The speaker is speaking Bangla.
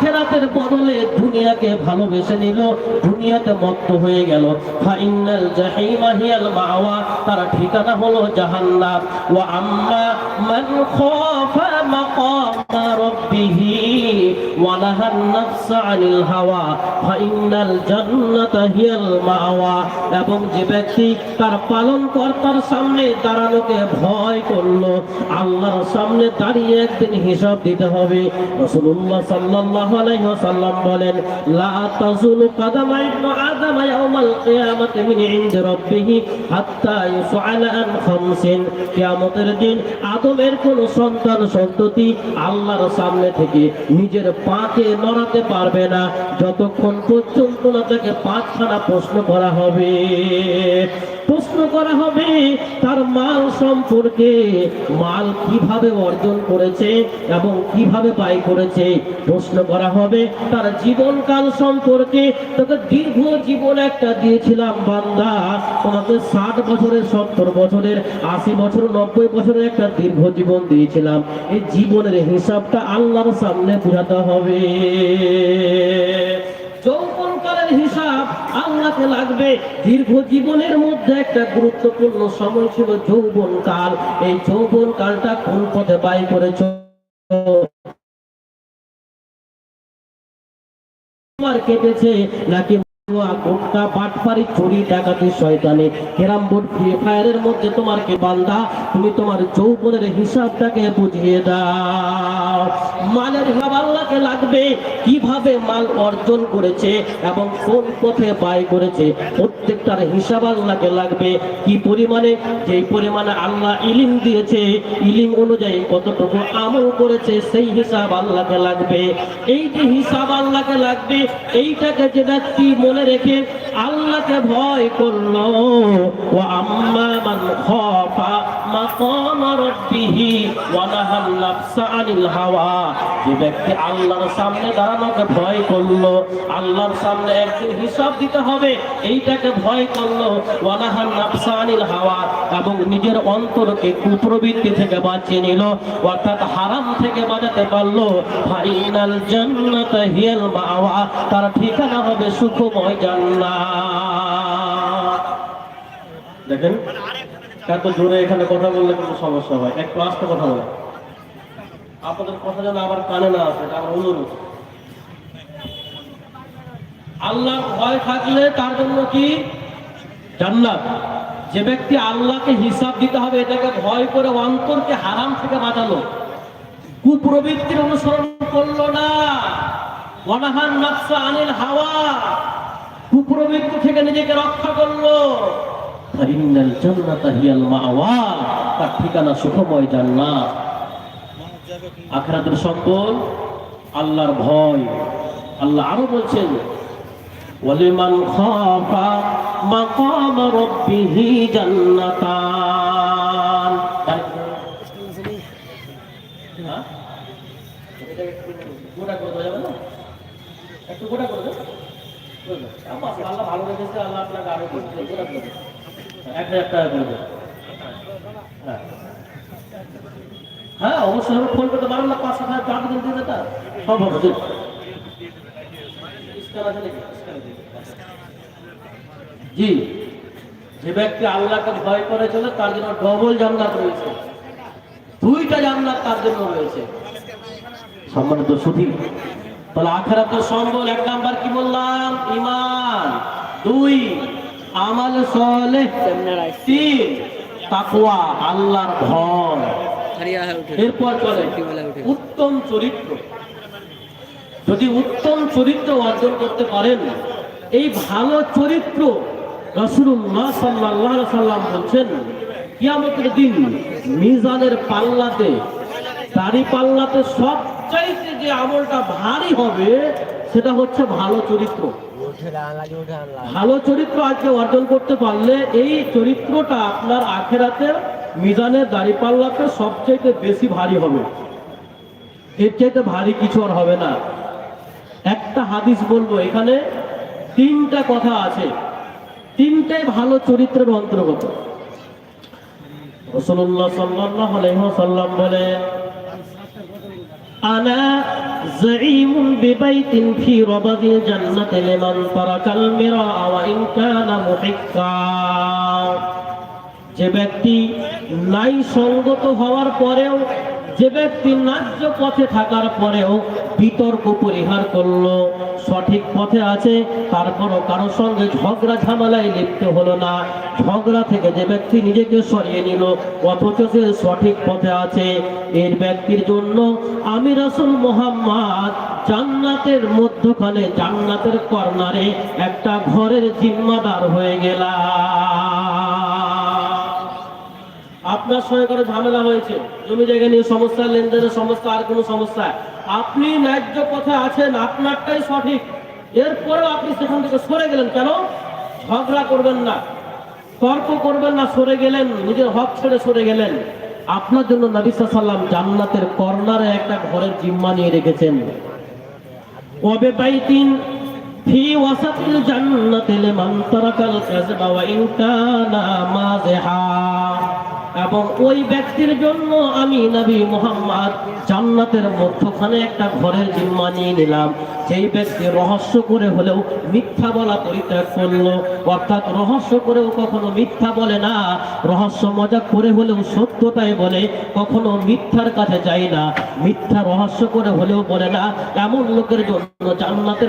আখেরাতের বদলে দুনিয়াকে ভালোবেসে নিল, দুনিয়াতে মত্ত হয়ে গেল। ফাইনাল জাহিমা হিয়াল মাওয়া, তার ঠিকানা হলো জাহান্নাম। ওয়া আম্মা মান খাফা নাহান নাফসা আনিল হাওয়া ফাইনাল জান্নাতা হিয়াল মাওয়া এবং যে ব্যক্তি তার পালন কর্তার সামনে দাঁড়ানোকে ভয় আল্লাহর সামনে দাঁড়িয়ে একদিন হিসাব দিতে হবে। বলেন মিন হাত্তা ইউসআলা আন খামসিন। কিয়ামতের দিন আদমের কোন সন্তান সন্ততি আল্লাহর সামনে থেকে নিজের পাকে নড়াতে পারবে না। যতক্ষণ পর্যন্ত না তাকে পাঁচখানা প্রশ্ন করা হবে। প্রশ্ন করা হবে তার মাল সম্পর্কে, মাল কীভাবে অর্জন করেছে এবং কীভাবে ব্যয় করেছে, প্রশ্ন করা হবে। তার জীবনকাল সম্পর্কে তোকে দীর্ঘ জীবন একটা দিয়েছিলাম বান্দা। তোমাকে ষাট বছরের, সত্তর বছরের, আশি বছর, নব্বই বছরের একটা দীর্ঘ জীবন দিয়েছিলাম। এই জীবনের হিসাবটা আল্লাহর সামনে বোঝাতে হবে। হিসাব আল্লাহকে লাগবে। দীর্ঘ জীবনের মধ্যে একটা গুরুত্বপূর্ণ সময় ছিল এই কোন পথে করেছ? তোমার কেটেছে নাকি গোটকা বাটপারি চুরি ডাকাতি শয়তানি? ক্যারাম বোর্ড ফ্রি ফায়ারের মধ্যে তোমার কে বান্দা, তুমি তোমার যৌবনের হিসাবটাকে বুঝিয়ে দাও। মালের হিসাব আল্লাহকে লাগবে? কীভাবে মাল অর্জন করেছে এবং কোন পথে ব্যয় করেছে? প্রত্যেকটার হিসাব আল্লাহকে লাগবে। কি পরিমাণে? যেই পরিমাণে আল্লাহ ইলিম দিয়েছে, ইলিম অনুযায়ী কতটুকু আমল করেছে, সেই হিসাব আল্লাহকে লাগবে। এই যে হিসাব আল্লাহকে লাগবে, এইটাকে যে ব্যক্তি মনে রেখে আল্লাহকে ভয় করল ও আম্মা মান খাফা আল্লাহর সামনে দাঁড়ানোকে ভয় করল সামনে হিসাব দিতে হবে ভয় করল হাওয়া, এবং নিজের অন্তরকে কুপ্রবৃত্তি থেকে বাঁচিয়ে নিল, অর্থাৎ হারাম থেকে বাঁচাতে পারল। ফাইনাল তার ঠিকানা হবে সুখময় জান্নাত। দেখেন? এত জোরে এখানে কথা বললে কোনো সমস্যা হয়? একটু আস্তে কথা বলে। আপনাদের কথা যেন আবার কানে না আসে, এটা আমার অনুরোধ। আল্লাহর ভয় থাকলে তার জন্য কি? জান্নাত। যে ব্যক্তি আল্লাহকে হিসাব দিতে হবে, এটাকে ভয় করে অন্তরকে হারাম থেকে বাঁচালো। কুপ্রবৃত্তির অনুসরণ করল না। অনাহান নকশা আনিল হাওয়া। কুপ্রবৃত্তি থেকে নিজেকে রক্ষা করল। ঠিকানা সুখময় জান্নাত আখরাতের সম্পদ আল্লাহর ভয় আল্লাহ আরও বলছেন হ্যাঁ? একটু গোটা করে। আমার আল্লাহ ভালো রেখেছে, আল্লাহ আপনাকে আরও গোটা করে দেন। হ্যাঁ। অবশ্যই আমি ফোন করতে পারব না, পাঁচ সাত হাজার দিন আছে নাকি? স্ক্যান দিন। জি, যে ব্যক্তি আল্লাহকে ভয় করে চলে, তার জন্য ডবল জান্নাত রয়েছে দুইটা জান্নাত তার জন্য রয়েছে সম্মানিত সুধী তাহলে আখেরাতের সম্বল এক নাম্বার কি বললাম ইমান দুই আমাল সলে তিন তাকুয়া আল্লাহর ভয় এরপর চলে উত্তম চরিত্র। যদি উত্তম চরিত্র অর্জন করতে পারেন এই ভালো চরিত্র রসুল্লাহ সাল্লাহ সাল্লাম বলছেন কিয়ামতের দিন মিজানের পাল্লাতে দাড়ি পাল্লাতে সবচাইতে যে আমলটা ভারী হবে সেটা হচ্ছে ভালো চরিত্র। ভালো চরিত্র আজকে অর্জন করতে পারলে এই চরিত্রটা আপনার আখেরাতের মিজানের দাঁড়িপাল্লাতে সবচেয়ে বেশি ভারী হবে। এর চাইতে ভারী কিছু আর হবে না। একটা হাদিস বলব, এখানে তিনটা কথা আছে। তিনটাই ভালো চরিত্রের অন্তর্গত। রসুল্লাহ সাল্লাহ সাল্লাম বলে আনা زعيم ببيت في ربض الجنة لمن ترك المراء وإن كان محقا যে ব্যক্তি নাই সঙ্গত হওয়ার পরেও যে ব্যক্তি ন্যায্য পথে থাকার পরেও বিতর্ক পরিহার করল, সঠিক পথে আছে তারপরও কারও সঙ্গে ঝগড়া ঝামেলায় লিপ্ত হলো না। ঝগড়া থেকে যে ব্যক্তি নিজেকে সরিয়ে নিল, অথচ সে সঠিক পথে আছে। এর ব্যক্তির জন্য আমি রাসূল মোহাম্মদ জান্নাতের মধ্যখানে জান্নাতের কর্নারে একটা ঘরের জিম্মাদার হয়ে গেলাম। আপনার সঙ্গে কোনো ঝামেলা হয়েছে? জমি জায়গা নিয়ে সমস্যা, লেনদেনের সমস্যা, আর কোনো সমস্যা? আপনি ন্যায্য পথে আছেন, আপনারটাই সঠিক। এরপরেও আপনি সেখান থেকে সরে গেলেন কেন? ঝগড়া করবেন না। তর্ক করবেন না, সরে গেলেন, নিজের হক ছেড়ে সরে গেলেন। আপনার জন্য নবিসা সাল্লাম জান্নাতের কর্নারে একটা ঘরের জিম্মা নিয়ে রেখেছেন। কবে বাইতিন ফি ওয়াসাতিল জান্নাতিল ওয়া ইন মাযহা। এবং ওই ব্যক্তির জন্য আমি নবী মোহাম্মদ জান্নাতের মধ্যখানে একটা ঘরের জিম্মা নিয়ে নিলাম। সেই ব্যক্তি রহস্য করে হলেও মিথ্যা বলা পরিত্যাগ করল, অর্থাৎ রহস্য করেও কখনো মিথ্যা বলে না, রহস্য মজা করে হলেও সত্যতাই বলে, কখনো মিথ্যার কাছে যায় না। মিথ্যা রহস্য করে হলেও বলে না, এমন লোকের জন্য জান্নাতের